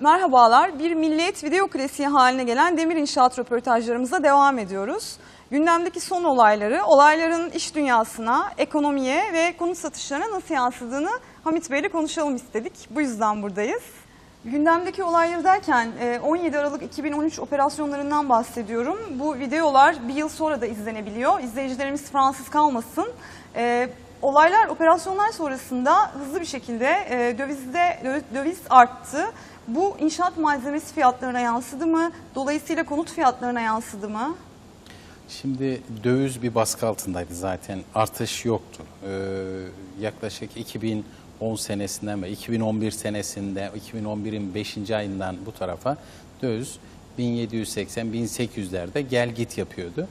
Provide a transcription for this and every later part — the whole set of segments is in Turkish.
Merhabalar. Bir milliyet video klasiği haline gelen demir inşaat röportajlarımıza devam ediyoruz. Gündemdeki son olayları, olayların iş dünyasına, ekonomiye ve konut satışlarına nasıl yansıdığını Hamit Bey ile konuşalım istedik. Bu yüzden buradayız. Gündemdeki olayları derken e, 17 Aralık 2013 operasyonlarından bahsediyorum. Bu videolar bir yıl sonra da izlenebiliyor. İzleyicilerimiz Fransız kalmasın. Olaylar, operasyonlar sonrasında hızlı bir şekilde e, dövizde dö- döviz arttı. Bu inşaat malzemesi fiyatlarına yansıdı mı? Dolayısıyla konut fiyatlarına yansıdı mı? Şimdi döviz bir baskı altındaydı zaten. Artış yoktu. Ee, yaklaşık 2010 senesinden ve 2011 senesinde, 2011'in 5. ayından bu tarafa döviz 1780-1800'lerde gel git yapıyordu.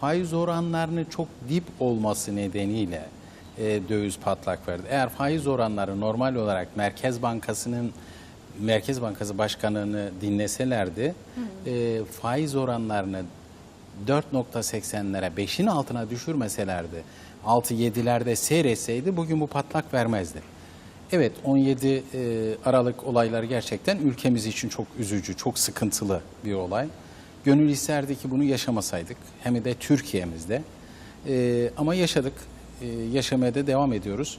Faiz oranlarının çok dip olması nedeniyle e, döviz patlak verdi. Eğer faiz oranları normal olarak Merkez Bankası'nın Merkez Bankası Başkanı'nı dinleselerdi e, faiz oranlarını 4.80'lere 5'in altına düşürmeselerdi 6-7'lerde seyretseydi bugün bu patlak vermezdi. Evet 17 e, Aralık olayları gerçekten ülkemiz için çok üzücü, çok sıkıntılı bir olay. Gönül isterdi ki bunu yaşamasaydık hem de Türkiye'mizde. E, ama yaşadık, e, yaşamaya da devam ediyoruz.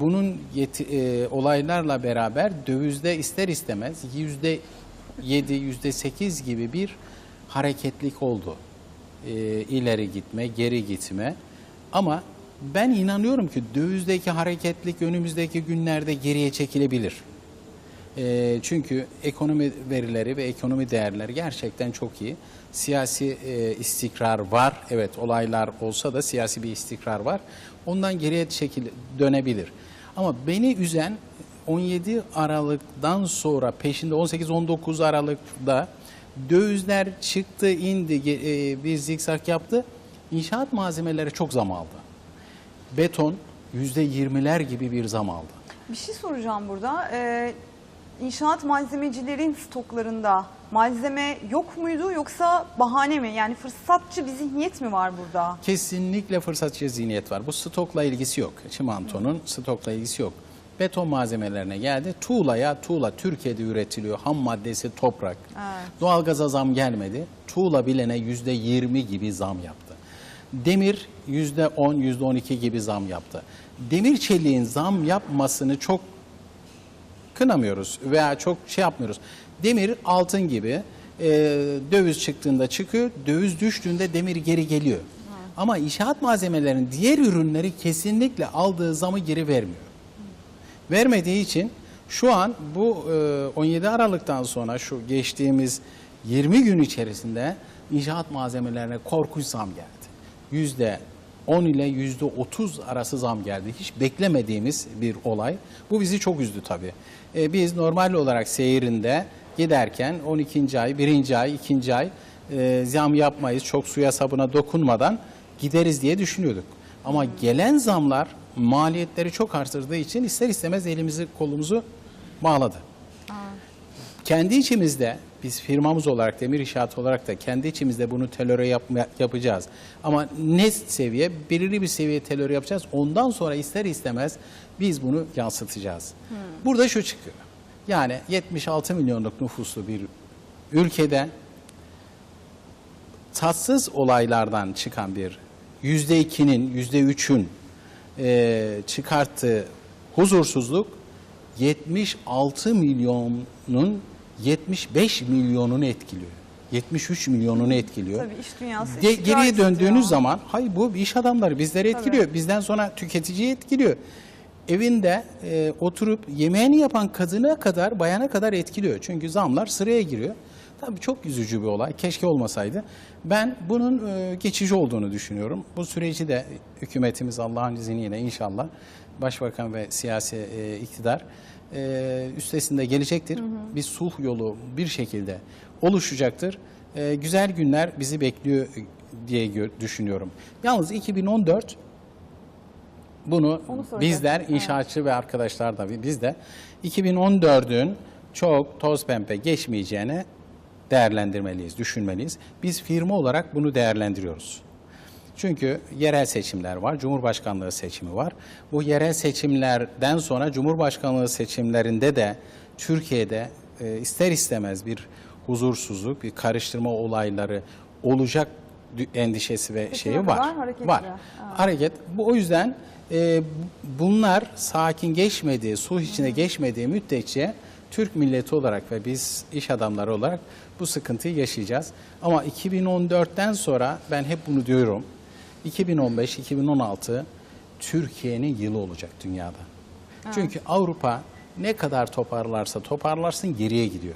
Bunun yeti, e, olaylarla beraber dövizde ister istemez yüzde 7, yüzde 8 gibi bir hareketlik oldu. E, ileri gitme, geri gitme. Ama ben inanıyorum ki dövizdeki hareketlik önümüzdeki günlerde geriye çekilebilir. E, çünkü ekonomi verileri ve ekonomi değerleri gerçekten çok iyi. Siyasi e, istikrar var. Evet olaylar olsa da siyasi bir istikrar var. Ondan geriye çekil dönebilir. Ama beni üzen 17 Aralık'tan sonra peşinde 18-19 Aralık'ta dövizler çıktı indi e, bir zikzak yaptı. İnşaat malzemeleri çok zam aldı. Beton %20'ler gibi bir zam aldı. Bir şey soracağım burada. Ee, inşaat malzemecilerin stoklarında malzeme yok muydu yoksa bahane mi? Yani fırsatçı bir zihniyet mi var burada? Kesinlikle fırsatçı zihniyet var. Bu stokla ilgisi yok. Çimentonun stokla ilgisi yok. Beton malzemelerine geldi. Tuğlaya, tuğla Türkiye'de üretiliyor. Ham maddesi toprak. Evet. Doğalgaza zam gelmedi. Tuğla bilene yüzde yirmi gibi zam yaptı. Demir yüzde on, yüzde on iki gibi zam yaptı. Demir çeliğin zam yapmasını çok kınamıyoruz veya çok şey yapmıyoruz. Demir altın gibi e, döviz çıktığında çıkıyor, döviz düştüğünde demir geri geliyor. Ama inşaat malzemelerinin diğer ürünleri kesinlikle aldığı zamı geri vermiyor. Vermediği için şu an bu e, 17 Aralık'tan sonra şu geçtiğimiz 20 gün içerisinde inşaat malzemelerine korkunç zam geldi. Yüzde 10 ile yüzde 30 arası zam geldi. Hiç beklemediğimiz bir olay. Bu bizi çok üzdü tabii. E, biz normal olarak seyirinde giderken 12. ay, 1. ay, 2. ay e, zam yapmayız, çok suya sabuna dokunmadan gideriz diye düşünüyorduk. Ama gelen zamlar maliyetleri çok artırdığı için ister istemez elimizi kolumuzu bağladı. Kendi içimizde biz firmamız olarak demir inşaat olarak da kendi içimizde bunu telöre yapma, yapacağız. Ama ne seviye? Belirli bir seviye telöre yapacağız. Ondan sonra ister istemez biz bunu yansıtacağız. Burada şu çıkıyor. Yani 76 milyonluk nüfuslu bir ülkede tatsız olaylardan çıkan bir yüzde ikinin, yüzde üçün e, çıkarttığı huzursuzluk 76 milyonun 75 milyonunu etkiliyor. 73 milyonunu etkiliyor. Tabii iş dünyası istikrar geriye döndüğünüz zaman hayır bu iş adamları bizleri etkiliyor. Bizden sonra tüketiciyi etkiliyor. Evinde e, oturup yemeğini yapan kadına kadar, bayana kadar etkiliyor. Çünkü zamlar sıraya giriyor. Tabii çok üzücü bir olay. Keşke olmasaydı. Ben bunun e, geçici olduğunu düşünüyorum. Bu süreci de hükümetimiz Allah'ın izniyle inşallah başbakan ve siyasi e, iktidar e, üstesinde gelecektir. Bir sulh yolu bir şekilde oluşacaktır. E, güzel günler bizi bekliyor diye gö- düşünüyorum. Yalnız 2014 bunu bizler evet. inşaatçı ve arkadaşlar da biz de 2014'ün çok toz pembe geçmeyeceğini değerlendirmeliyiz, düşünmeliyiz. Biz firma olarak bunu değerlendiriyoruz. Çünkü yerel seçimler var, Cumhurbaşkanlığı seçimi var. Bu yerel seçimlerden sonra Cumhurbaşkanlığı seçimlerinde de Türkiye'de e, ister istemez bir huzursuzluk, bir karıştırma olayları olacak endişesi ve Peki şeyi var. kadar? Hareketli. Var. Ha. Hareket. Bu o yüzden e, bu- bunlar sakin geçmediği, sulh içine geçmediği müddetçe Türk milleti olarak ve biz iş adamları olarak bu sıkıntıyı yaşayacağız. Ama 2014'ten sonra ben hep bunu diyorum. 2015-2016 Türkiye'nin yılı olacak dünyada. Çünkü Avrupa ne kadar toparlarsa toparlarsın geriye gidiyor.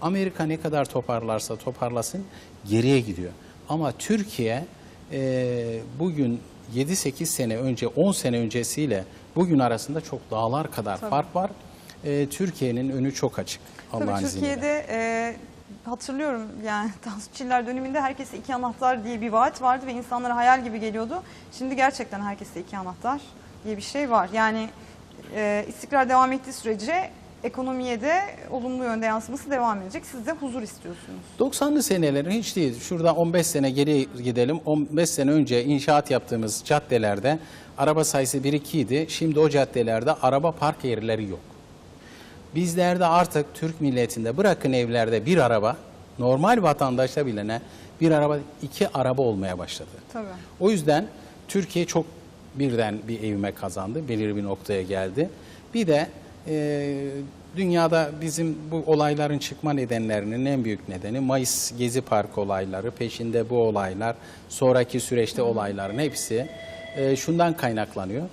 Amerika ne kadar toparlarsa toparlasın geriye gidiyor. Ama Türkiye e, bugün 7-8 sene önce 10 sene öncesiyle bugün arasında çok dağlar kadar fark var. E, Türkiye'nin önü çok açık Allah'ın Tabii izniyle. Türkiye'de e, hatırlıyorum yani Tansu Çiller döneminde herkese iki anahtar diye bir vaat vardı ve insanlara hayal gibi geliyordu. Şimdi gerçekten herkese iki anahtar diye bir şey var. Yani e, istikrar devam ettiği sürece ekonomiye de olumlu yönde yansıması devam edecek. Siz de huzur istiyorsunuz. 90'lı senelerin hiç değil. Şurada 15 sene geri gidelim. 15 sene önce inşaat yaptığımız caddelerde araba sayısı 1-2 idi. Şimdi o caddelerde araba park yerleri yok. Bizlerde artık Türk milletinde bırakın evlerde bir araba, normal vatandaşta bile ne bir araba, iki araba olmaya başladı. Tabii. O yüzden Türkiye çok birden bir evime kazandı, belirli bir noktaya geldi. Bir de e, dünyada bizim bu olayların çıkma nedenlerinin en büyük nedeni Mayıs Gezi Parkı olayları, peşinde bu olaylar, sonraki süreçte olayların hepsi e, şundan kaynaklanıyor.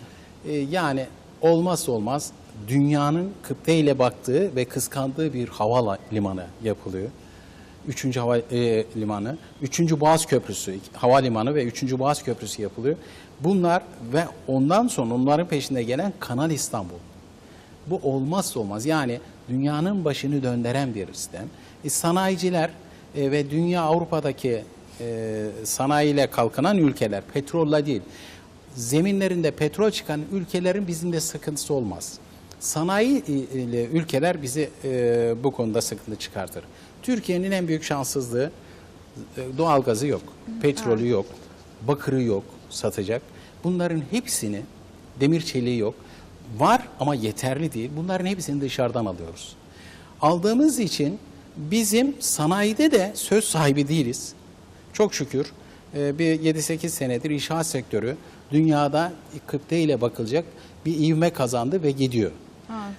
E, yani olmazsa olmaz dünyanın kıble ile baktığı ve kıskandığı bir hava limanı yapılıyor. Üçüncü hava e, limanı, üçüncü Boğaz Köprüsü, havalimanı ve üçüncü Boğaz Köprüsü yapılıyor. Bunlar ve ondan sonra onların peşinde gelen Kanal İstanbul. Bu olmazsa olmaz. Yani dünyanın başını döndüren bir sistem. E, sanayiciler e, ve dünya Avrupa'daki e, sanayiyle kalkınan ülkeler, petrolle değil, zeminlerinde petrol çıkan ülkelerin bizim de sıkıntısı olmaz. Sanayi ile ülkeler bizi e, bu konuda sıkıntı çıkartır. Türkiye'nin en büyük şanssızlığı e, doğalgazı yok, petrolü yok, bakırı yok satacak. Bunların hepsini, demir çeliği yok. Var ama yeterli değil. Bunların hepsini dışarıdan alıyoruz. Aldığımız için bizim sanayide de söz sahibi değiliz. Çok şükür e, bir 7-8 senedir inşaat sektörü dünyada kıpte ile bakılacak bir ivme kazandı ve gidiyor.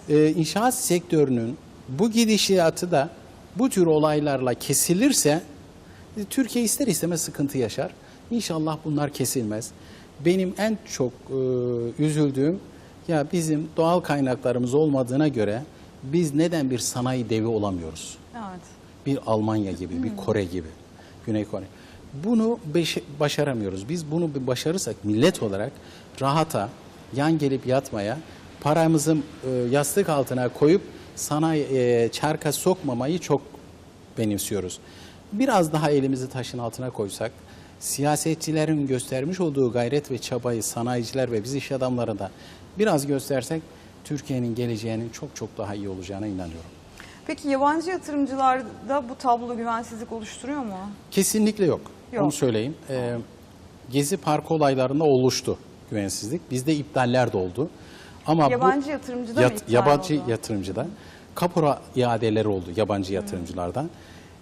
E, İnşaat sektörünün bu gidişatı da bu tür olaylarla kesilirse e, Türkiye ister istemez sıkıntı yaşar. İnşallah bunlar kesilmez. Benim en çok e, üzüldüğüm ya bizim doğal kaynaklarımız olmadığına göre biz neden bir sanayi devi olamıyoruz? Evet. bir Almanya gibi, bir Kore gibi, Güney Kore. Bunu başaramıyoruz. Biz bunu bir başarırsak millet olarak rahata, yan gelip yatmaya, paramızı e, yastık altına koyup sanayi e, çarka sokmamayı çok benimsiyoruz. Biraz daha elimizi taşın altına koysak, siyasetçilerin göstermiş olduğu gayret ve çabayı sanayiciler ve biz iş adamları da biraz göstersek Türkiye'nin geleceğinin çok çok daha iyi olacağına inanıyorum. Peki yabancı yatırımcılarda bu tablo güvensizlik oluşturuyor mu? Kesinlikle yok. Yok. Onu söyleyeyim. Ee, Gezi Parkı olaylarında oluştu güvensizlik. Bizde iptaller de oldu. Ama Yabancı yatırımcıda mı yat- iptal yabancı oldu? yatırımcıda kapora iadeleri oldu yabancı yatırımcılardan.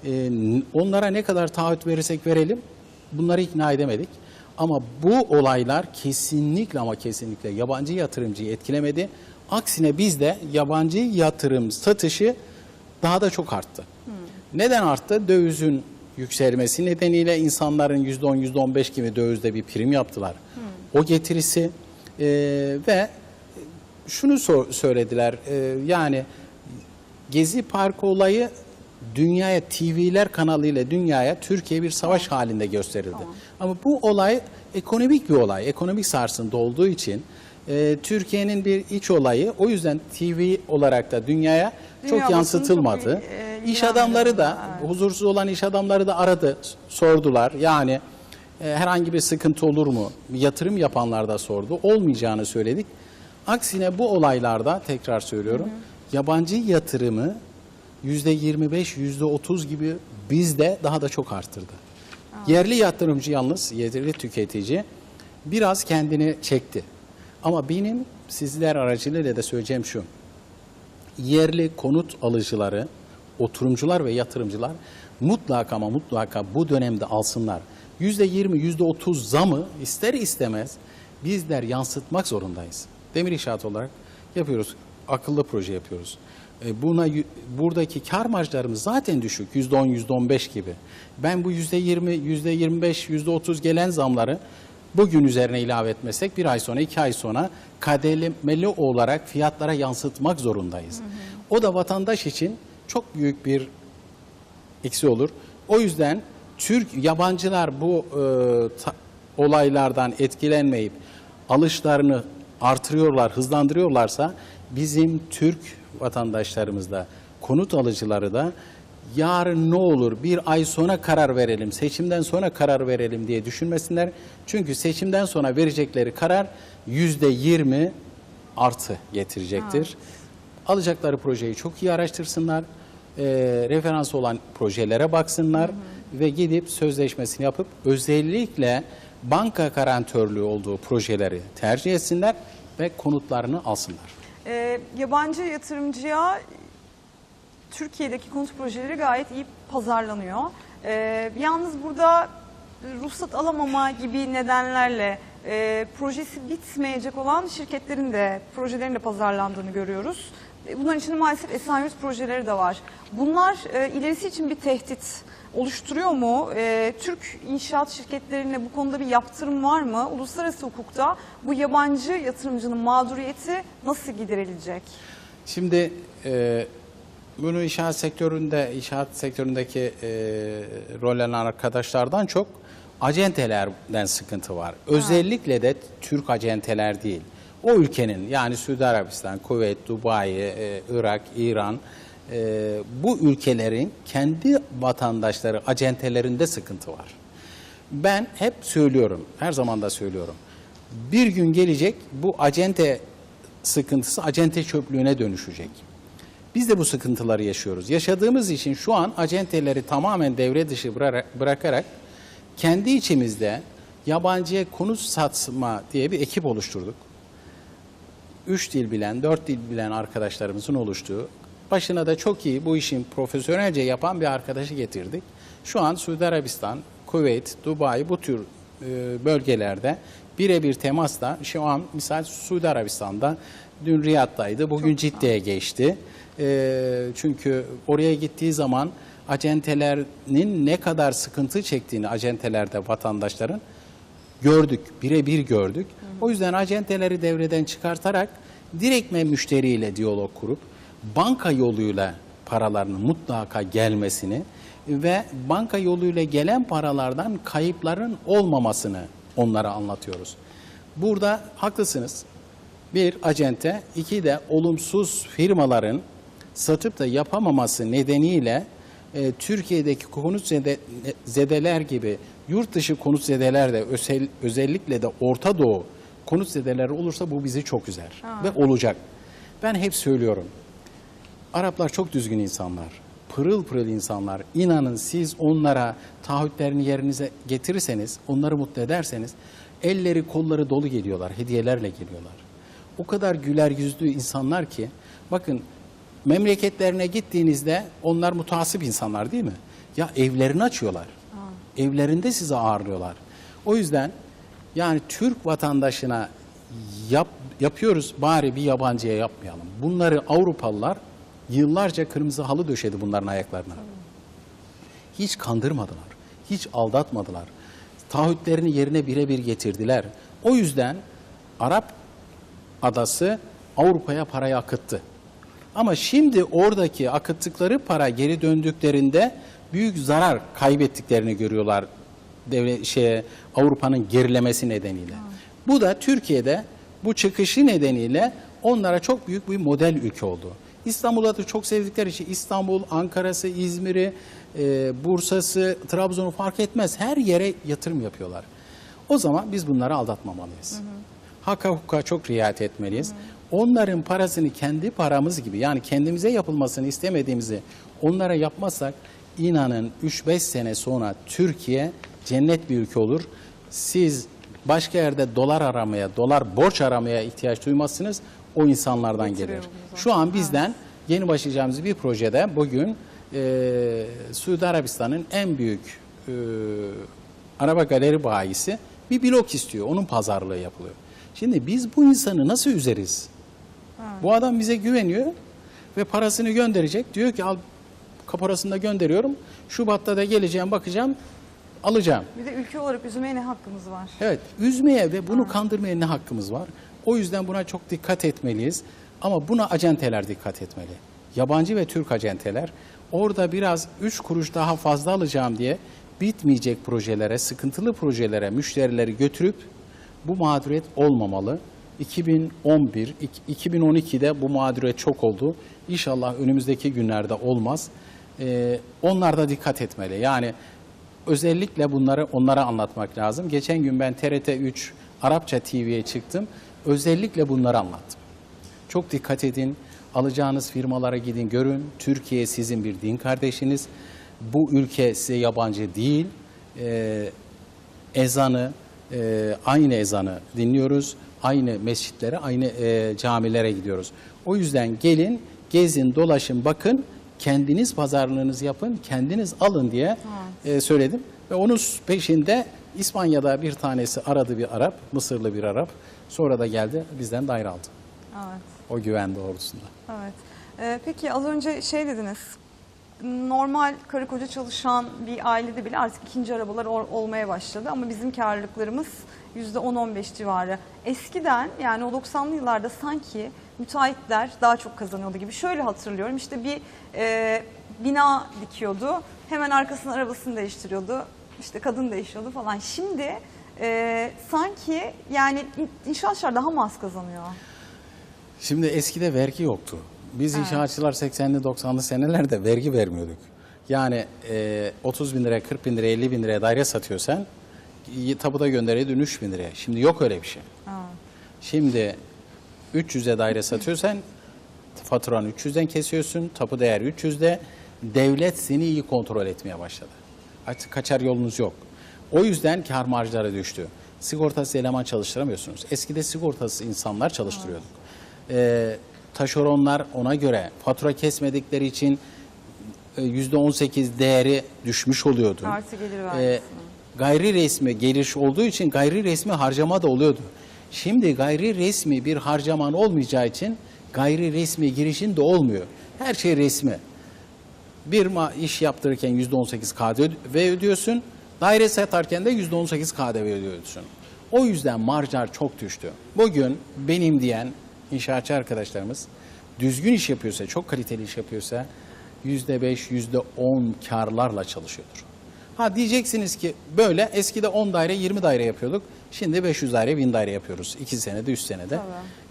Ee, onlara ne kadar taahhüt verirsek verelim bunları ikna edemedik. Ama bu olaylar kesinlikle ama kesinlikle yabancı yatırımcıyı etkilemedi. Aksine bizde yabancı yatırım satışı daha da çok arttı. Neden arttı? Dövizin yükselmesi nedeniyle insanların %10, %15 gibi dövizde bir prim yaptılar. O getirisi e, ve şunu so- söylediler e, yani Gezi Parkı olayı dünyaya TV'ler kanalıyla dünyaya Türkiye bir savaş halinde gösterildi. Ama bu olay ekonomik bir olay, ekonomik sarsıntı olduğu için e, Türkiye'nin bir iç olayı o yüzden TV olarak da dünyaya Dünya çok yansıtılmadı. çok e, iş adamları da evet. huzursuz olan iş adamları da aradı, sordular. Yani e, herhangi bir sıkıntı olur mu? Yatırım yapanlar da sordu. Olmayacağını söyledik. Aksine bu olaylarda tekrar söylüyorum. Yabancı yatırımı %25, %30 gibi bizde daha da çok arttırdı. Yerli yatırımcı yalnız, yerli tüketici biraz kendini çekti. Ama benim sizler aracılığıyla da söyleyeceğim şu. Yerli konut alıcıları oturumcular ve yatırımcılar mutlaka ama mutlaka bu dönemde alsınlar. Yüzde yirmi, yüzde otuz zamı ister istemez bizler yansıtmak zorundayız. Demir inşaat olarak yapıyoruz. Akıllı proje yapıyoruz. E, Buna buradaki kar marjlarımız zaten düşük. Yüzde on, yüzde on beş gibi. Ben bu yüzde yirmi, yüzde yirmi beş, yüzde otuz gelen zamları bugün üzerine ilave etmesek bir ay sonra, iki ay sonra kademeli olarak fiyatlara yansıtmak zorundayız. O da vatandaş için çok büyük bir eksi olur. O yüzden Türk yabancılar bu e, ta- olaylardan etkilenmeyip alışlarını artırıyorlar, hızlandırıyorlarsa bizim Türk vatandaşlarımız da konut alıcıları da yarın ne olur bir ay sonra karar verelim, seçimden sonra karar verelim diye düşünmesinler. Çünkü seçimden sonra verecekleri karar yüzde yirmi artı getirecektir. Alacakları projeyi çok iyi araştırsınlar. e, referans olan projelere baksınlar ve gidip sözleşmesini yapıp özellikle banka garantörlüğü olduğu projeleri tercih etsinler ve konutlarını alsınlar. Ee, yabancı yatırımcıya Türkiye'deki konut projeleri gayet iyi pazarlanıyor. Ee, yalnız burada ruhsat alamama gibi nedenlerle e, projesi bitmeyecek olan şirketlerin de projelerin de pazarlandığını görüyoruz. E, Bunların içinde maalesef Esenyurt projeleri de var. Bunlar e, ilerisi için bir tehdit oluşturuyor mu? E, Türk inşaat şirketlerine bu konuda bir yaptırım var mı? Uluslararası hukukta bu yabancı yatırımcının mağduriyeti nasıl giderilecek? Şimdi e, bunu inşaat sektöründe, inşaat sektöründeki e, rol alan arkadaşlardan çok acentelerden sıkıntı var. Özellikle de Türk acenteler değil. O ülkenin yani Suudi Arabistan, Kuveyt, Dubai, e, Irak, İran e, bu ülkelerin kendi vatandaşları acentelerinde sıkıntı var. Ben hep söylüyorum, her zaman da söylüyorum. Bir gün gelecek bu acente sıkıntısı acente çöplüğüne dönüşecek. Biz de bu sıkıntıları yaşıyoruz. Yaşadığımız için şu an acenteleri tamamen devre dışı bıra- bırakarak kendi içimizde yabancıya konut satma diye bir ekip oluşturduk. Üç dil bilen, dört dil bilen arkadaşlarımızın oluştuğu, başına da çok iyi bu işin profesyonelce yapan bir arkadaşı getirdik. Şu an Suudi Arabistan, Kuveyt, Dubai bu tür e, bölgelerde birebir temasla şu an misal Suudi Arabistan'da dün Riyad'daydı, bugün Cidde'ye geçti. E, çünkü oraya gittiği zaman acentelerinin ne kadar sıkıntı çektiğini acentelerde vatandaşların gördük, birebir gördük. O yüzden acenteleri devreden çıkartarak direktmen müşteriyle diyalog kurup banka yoluyla paralarının mutlaka gelmesini ve banka yoluyla gelen paralardan kayıpların olmamasını onlara anlatıyoruz. Burada haklısınız. Bir acente, iki de olumsuz firmaların satıp da yapamaması nedeniyle e, Türkiye'deki konut zede- zedeler gibi yurt dışı konut zedeler de özel- özellikle de Orta Doğu konut zedeleri olursa bu bizi çok üzer ve olacak. Ben hep söylüyorum. Araplar çok düzgün insanlar. Pırıl pırıl insanlar. İnanın siz onlara taahhütlerini yerinize getirirseniz, onları mutlu ederseniz elleri kolları dolu geliyorlar, hediyelerle geliyorlar. O kadar güler yüzlü insanlar ki bakın memleketlerine gittiğinizde onlar mutasip insanlar değil mi? Ya evlerini açıyorlar. Evlerinde sizi ağırlıyorlar. O yüzden yani Türk vatandaşına yap, yapıyoruz bari bir yabancıya yapmayalım. Bunları Avrupalılar yıllarca kırmızı halı döşedi bunların ayaklarına. Hiç kandırmadılar, hiç aldatmadılar. Taahhütlerini yerine birebir getirdiler. O yüzden Arap adası Avrupa'ya parayı akıttı. Ama şimdi oradaki akıttıkları para geri döndüklerinde büyük zarar kaybettiklerini görüyorlar devlet şeye Avrupa'nın gerilemesi nedeniyle. Bu da Türkiye'de bu çıkışı nedeniyle onlara çok büyük bir model ülke oldu. İstanbul'u da çok sevdikleri için İstanbul, Ankara'sı, İzmir'i, e, Bursa'sı, Trabzon'u fark etmez. Her yere yatırım yapıyorlar. O zaman biz bunları aldatmamalıyız. Haka hukuka çok riayet etmeliyiz. Onların parasını kendi paramız gibi yani kendimize yapılmasını istemediğimizi onlara yapmazsak inanın 3-5 sene sonra Türkiye cennet bir ülke olur. Siz başka yerde dolar aramaya, dolar borç aramaya ihtiyaç duymazsınız. O insanlardan gelir. Şu an bizden yeni başlayacağımız bir projede bugün e, Suudi Arabistan'ın en büyük e, araba galeri bayisi bir blok istiyor. Onun pazarlığı yapılıyor. Şimdi biz bu insanı nasıl üzeriz? Bu adam bize güveniyor ve parasını gönderecek. Diyor ki al kaparasını da gönderiyorum. Şubat'ta da geleceğim bakacağım alacağım. Bir de ülke olarak üzülmeye ne hakkımız var? Evet, üzmeye ve bunu kandırmaya ne hakkımız var? O yüzden buna çok dikkat etmeliyiz. Ama buna acenteler dikkat etmeli. Yabancı ve Türk acenteler orada biraz üç kuruş daha fazla alacağım diye bitmeyecek projelere, sıkıntılı projelere müşterileri götürüp bu mağduriyet olmamalı. 2011, ik- 2012'de bu mağduriyet çok oldu. İnşallah önümüzdeki günlerde olmaz. Ee, onlar da dikkat etmeli. Yani Özellikle bunları onlara anlatmak lazım. Geçen gün ben TRT 3 Arapça TV'ye çıktım. Özellikle bunları anlattım. Çok dikkat edin. Alacağınız firmalara gidin görün. Türkiye sizin bir din kardeşiniz. Bu ülke size yabancı değil. Ee, ezanı, e, aynı ezanı dinliyoruz. Aynı mescitlere, aynı e, camilere gidiyoruz. O yüzden gelin, gezin, dolaşın, bakın. Kendiniz pazarlığınızı yapın, kendiniz alın diye e, söyledim. Ve onun peşinde İspanya'da bir tanesi aradı bir Arap, Mısırlı bir Arap. Sonra da geldi bizden daire aldı. Evet. O güven doğrultusunda. Evet. Ee, peki az önce şey dediniz. Normal karı koca çalışan bir ailede bile artık ikinci arabalar ol- olmaya başladı ama bizim karlılıklarımız %10-15 civarı. Eskiden yani o 90'lı yıllarda sanki müteahhitler daha çok kazanıyordu gibi. Şöyle hatırlıyorum işte bir e, bina dikiyordu. Hemen arkasının arabasını değiştiriyordu. İşte kadın değişiyordu falan. Şimdi e, sanki yani in- inşaatçılar daha mı az kazanıyor? Şimdi eskide vergi yoktu. Biz inşaatçılar 80'li 90'lı senelerde vergi vermiyorduk. Yani e, 30 bin liraya, 40 bin liraya, 50 bin liraya daire satıyorsan tapuda gönderiyordun 3 bin liraya. Şimdi yok öyle bir şey. Şimdi 300'e daire satıyorsan faturanı 300'den kesiyorsun, tapu değer 300'de. Devlet seni iyi kontrol etmeye başladı. Artık kaçar yolunuz yok. O yüzden kar marjları düştü. Sigortasız eleman çalıştıramıyorsunuz. Eskide sigortasız insanlar çalıştırıyorduk. Ee, taşeronlar ona göre fatura kesmedikleri için e, %18 değeri düşmüş oluyordu. Artı gelir Ee, vergisi. gayri resmi geliş olduğu için gayri resmi harcama da oluyordu. Şimdi gayri resmi bir harcaman olmayacağı için gayri resmi girişin de olmuyor. Her şey resmi. Bir iş yaptırırken %18 KDV ödüyorsun. Daire satarken de %18 KDV ödüyorsun. O yüzden marjlar çok düştü. Bugün benim diyen inşaatçı arkadaşlarımız düzgün iş yapıyorsa, çok kaliteli iş yapıyorsa %5, %10 karlarla çalışıyordur. Ha diyeceksiniz ki böyle eskide 10 daire 20 daire yapıyorduk. Şimdi 500 daire 1000 daire yapıyoruz. 2 senede 3 senede.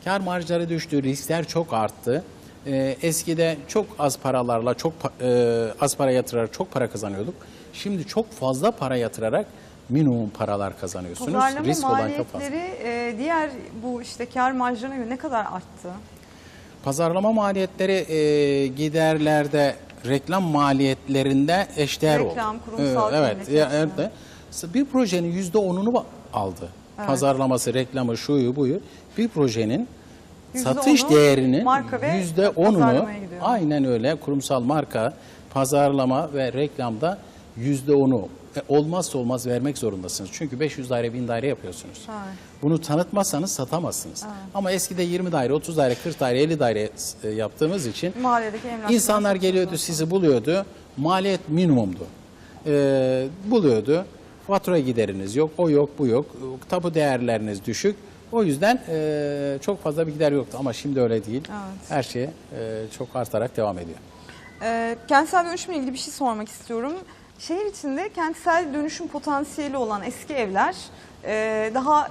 Kar marjları düştü, riskler çok arttı. Ee, eskide çok az paralarla çok e, az para yatırarak çok para kazanıyorduk. Şimdi çok fazla para yatırarak minimum paralar kazanıyorsunuz. Pazarlama Risk maliyetleri e, diğer bu işte kar marjlarına göre ne kadar arttı? Pazarlama maliyetleri e, giderlerde reklam maliyetlerinde eşdeğer oldu. Reklam, kurumsal Ee, Evet. komünikasyon. ya- evet de. Bir projenin yüzde onunu aldı. Pazarlaması, reklamı, şuyu buyu. Bir projenin Yüzde satış onu değerinin yüzde onunu aynen öyle kurumsal marka, pazarlama ve reklamda yüzde onu e, olmazsa olmaz vermek zorundasınız. Çünkü 500 daire, 1000 daire yapıyorsunuz. Evet. Bunu tanıtmazsanız satamazsınız. Ama eskide 20 daire, 30 daire, 40 daire, 50 daire e, yaptığımız için Mahalledeki insanlar geliyordu, sizi buluyordu. Maliyet minimumdu. Ee, buluyordu. Fatura gideriniz yok, o yok, bu yok. Tapu değerleriniz düşük. O yüzden e, çok fazla bir gider yoktu. Ama şimdi öyle değil. Evet. Her şey e, çok artarak devam ediyor. Ee, kentsel dönüşümle ilgili bir şey sormak istiyorum. Şehir içinde kentsel dönüşüm potansiyeli olan eski evler e, daha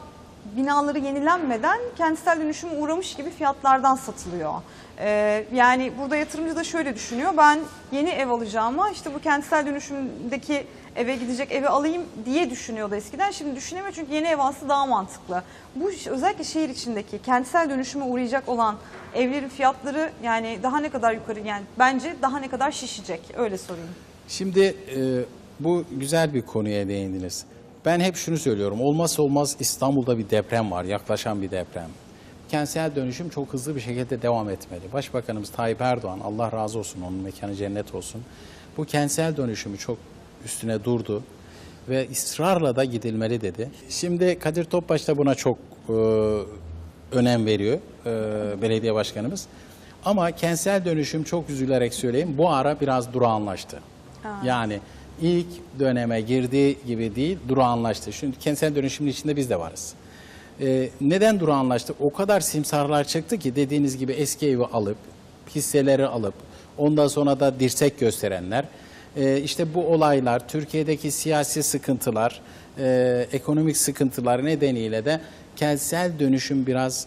binaları yenilenmeden kentsel dönüşüme uğramış gibi fiyatlardan satılıyor. Ee, yani burada yatırımcı da şöyle düşünüyor. Ben yeni ev alacağıma işte bu kentsel dönüşümdeki eve gidecek evi alayım diye düşünüyordu eskiden. Şimdi düşünemiyor çünkü yeni ev alması daha mantıklı. Bu özellikle şehir içindeki kentsel dönüşüme uğrayacak olan evlerin fiyatları yani daha ne kadar yukarı yani bence daha ne kadar şişecek öyle sorayım. Şimdi e, bu güzel bir konuya değindiniz. Ben hep şunu söylüyorum. Olmazsa olmaz İstanbul'da bir deprem var. Yaklaşan bir deprem. Kentsel dönüşüm çok hızlı bir şekilde devam etmeli. Başbakanımız Tayyip Erdoğan, Allah razı olsun onun mekanı cennet olsun. Bu kentsel dönüşümü çok üstüne durdu ve ısrarla da gidilmeli dedi. Şimdi Kadir Topbaş da buna çok e, önem veriyor e, belediye başkanımız. Ama kentsel dönüşüm çok üzülerek söyleyeyim bu ara biraz durağanlaştı. Yani ilk döneme girdiği gibi değil durağanlaştı. Şimdi kentsel dönüşümün içinde biz de varız. Ee, neden durağanlaştı? O kadar simsarlar çıktı ki dediğiniz gibi eski evi alıp, hisseleri alıp, ondan sonra da dirsek gösterenler. Ee, işte bu olaylar, Türkiye'deki siyasi sıkıntılar, e, ekonomik sıkıntılar nedeniyle de kentsel dönüşüm biraz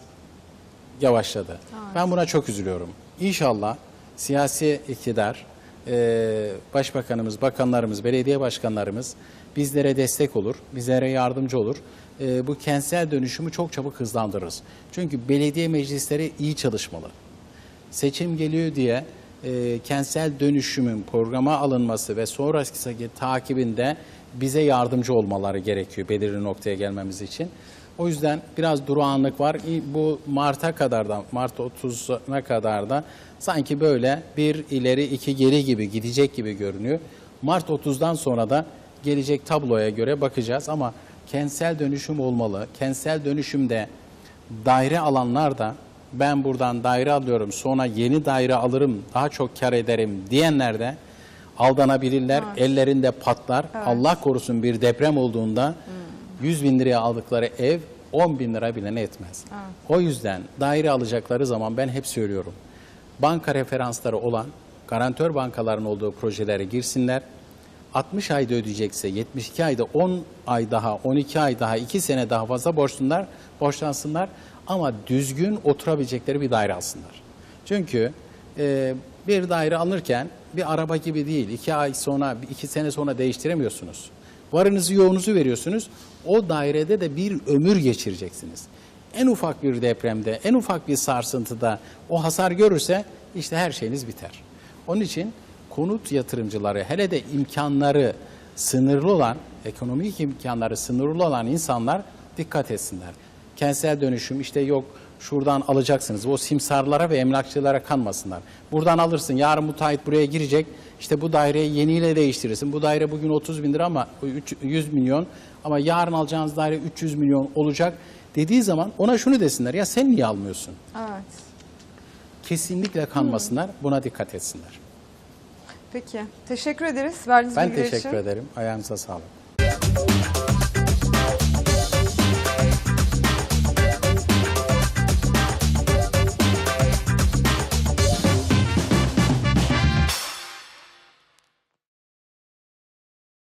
yavaşladı. Ben buna çok üzülüyorum. İnşallah siyasi iktidar, e, başbakanımız, bakanlarımız, belediye başkanlarımız bizlere destek olur, bizlere yardımcı olur. E, bu kentsel dönüşümü çok çabuk hızlandırırız. Çünkü belediye meclisleri iyi çalışmalı. Seçim geliyor diye e, kentsel dönüşümün programa alınması ve sonraki takibinde bize yardımcı olmaları gerekiyor belirli noktaya gelmemiz için. O yüzden biraz durağanlık var. Bu Mart'a kadar da, Mart 30'una kadar da sanki böyle bir ileri iki geri gibi gidecek gibi görünüyor. Mart 30'dan sonra da gelecek tabloya göre bakacağız ama kentsel dönüşüm olmalı. Kentsel dönüşümde daire alanlar da ben buradan daire alıyorum sonra yeni daire alırım daha çok kar ederim diyenler de aldanabilirler. Ellerinde patlar. Allah korusun bir deprem olduğunda 100 bin liraya aldıkları ev 10 bin lira bile ne etmez. O yüzden daire alacakları zaman ben hep söylüyorum. Banka referansları olan garantör bankaların olduğu projelere girsinler. 60 ayda ödeyecekse 72 ayda 10 ay daha 12 ay daha 2 sene daha fazla borçlular borçlansınlar ama düzgün oturabilecekleri bir daire alsınlar. Çünkü e, bir daire alırken bir araba gibi değil 2 ay sonra 2 sene sonra değiştiremiyorsunuz. Varınızı yoğunuzu veriyorsunuz. O dairede de bir ömür geçireceksiniz. En ufak bir depremde, en ufak bir sarsıntıda o hasar görürse işte her şeyiniz biter. Onun için konut yatırımcıları hele de imkanları sınırlı olan, ekonomik imkanları sınırlı olan insanlar dikkat etsinler. Kentsel dönüşüm işte yok şuradan alacaksınız. O simsarlara ve emlakçılara kanmasınlar. Buradan alırsın yarın müteahhit buraya girecek. İşte bu daireyi yeniyle değiştirirsin. Bu daire bugün 30 bin lira ama 3 100 milyon ama yarın alacağınız daire 300 milyon olacak dediği zaman ona şunu desinler ya sen niye almıyorsun? Evet. Kesinlikle kanmasınlar. Buna dikkat etsinler. Peki. Teşekkür ederiz verdiğiniz Ben bilgiler teşekkür için. ederim. Ayağınıza sağlık.